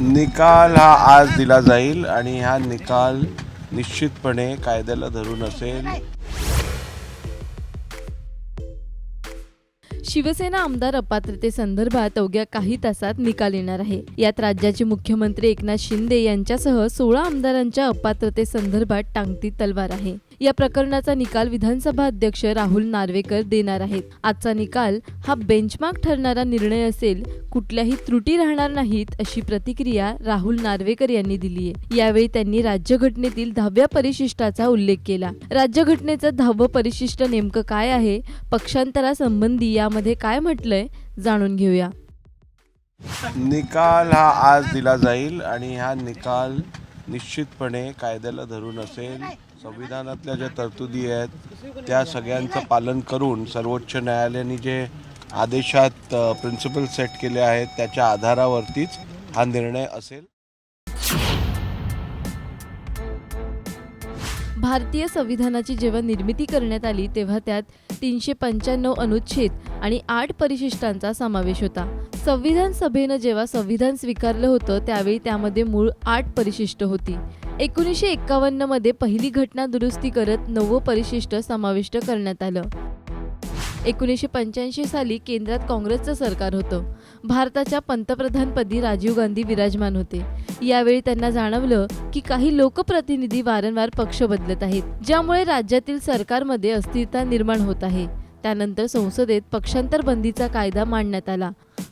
निकाल हा आज दिला जाईल आणि हा निकाल निश्चितपणे कायद्याला धरून असेल. शिवसेना आमदार अपात्रतेसंदर्भात अवघ्या काही तासात निकाल येणार आहे. यात राज्याचे मुख्यमंत्री एकनाथ शिंदे यांच्यासह सोळा आमदारांच्या अपात्रतेसंदर्भात टांगती तलवार आहे. या प्रकरणाचा निकाल विधानसभा अध्यक्ष राहुल नार्वेकर देणार आहेत. आजचा निकाल हा बेंचमार्क ठरणारा निर्णय असेल कुठल्याही त्रुटी राहणार नाहीत अशी प्रतिक्रिया राहुल नार्वेकर यांनी दिली आहे. यावेळी त्यांनी राज्यघटनेतील दहाव्या परिशिष्टाचा उल्लेख केला. राज्यघटनेचं दहावं परिशिष्ट नेमकं काय आहे? पक्षांतरासंबंधी या यामध्ये काय म्हटलंय जाणून घेऊया. निकाल हा आज दिला जाईल आणि हा निकाल निश्चितपणे कायद्याला धरून असेल. संविधानातल्या ज्या तरतुदी आहेत त्या सगळ्यांचं पालन करून सर्वोच्च न्यायालयाने जे आदेशात प्रिन्सिपल सेट केले आहेत त्याच्या आधारावरतीच हा निर्णय असेल. भारतीय संविधानाची जेव्हा निर्मिती करण्यात आली तेव्हा त्यात तीनशे पंच्याण्णव अनुच्छेद आणि आठ परिशिष्टांचा समावेश होता. संविधान सभेनं जेव्हा संविधान स्वीकारलं होतं त्यावेळी त्यामध्ये मूळ आठ परिशिष्ट होती. एकोणीसशे एक्कावन्नमध्ये पहिली घटना दुरुस्ती करत नववं परिशिष्ट समाविष्ट करण्यात आलं. एकोणीसशे पंच्याऐंशी साली केंद्रात काँग्रेसचं सरकार होतं. भारताच्या पंतप्रधानपदी राजीव गांधी विराजमान होते. यावेळी त्यांना जाणवलं की काही लोकप्रतिनिधी वारंवार पक्ष बदलत आहेत ज्यामुळे राज्यातील सरकारमध्ये अस्थिरता निर्माण होत आहे. त्यानंतर संसदेत पक्षांतर बंदीचा कायदा मांडण्यात आला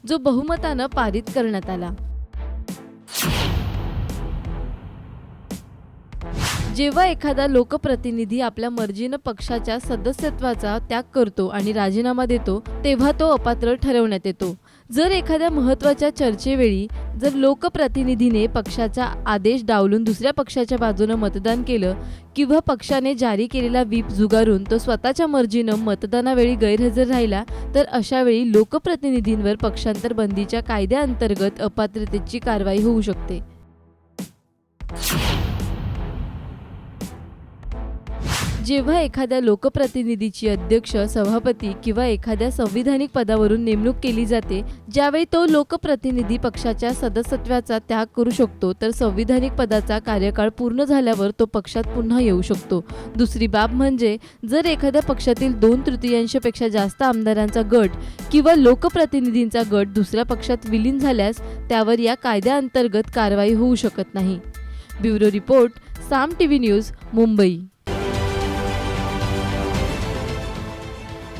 जो बहुमतानं पारित करण्यात आला. जेव्हा एखादा लोकप्रतिनिधी आपल्या मर्जीनं पक्षाच्या सदस्यत्वाचा त्याग करतो आणि राजीनामा देतो तेव्हा तो अपात्र ठरवण्यात येतो. जर एखाद्या महत्त्वाच्या चर्चेवेळी जर लोकप्रतिनिधीने पक्षाचा आदेश डावलून दुसऱ्या पक्षाच्या बाजूनं मतदान केलं किंवा पक्षाने जारी केलेला व्हीप जुगारून तो स्वतःच्या मर्जीनं मतदानावेळी गैरहजर राहिला तर अशावेळी लोकप्रतिनिधींवर पक्षांतर बंदीच्या कायद्याअंतर्गत अपात्रतेची कारवाई होऊ शकते. जेव्हा एखाद्या लोकप्रतिनिधीची अध्यक्ष सभापती किंवा एखाद्या संविधानिक पदावरून नेमणूक केली जाते ज्यावेळी तो लोकप्रतिनिधी पक्षाच्या सदस्यत्वाचा त्याग करू शकतो तर संविधानिक पदाचा कार्यकाळ पूर्ण झाल्यावर तो पक्षात पुन्हा येऊ शकतो. दुसरी बाब म्हणजे जर एखाद्या पक्षातील दोन तृतीयांशपेक्षा जास्त आमदारांचा गट किंवा लोकप्रतिनिधींचा गट दुसऱ्या पक्षात विलीन झाल्यास त्यावर या कायद्याअंतर्गत कारवाई होऊ शकत नाही. Bureau report Saam T V news Mumbai.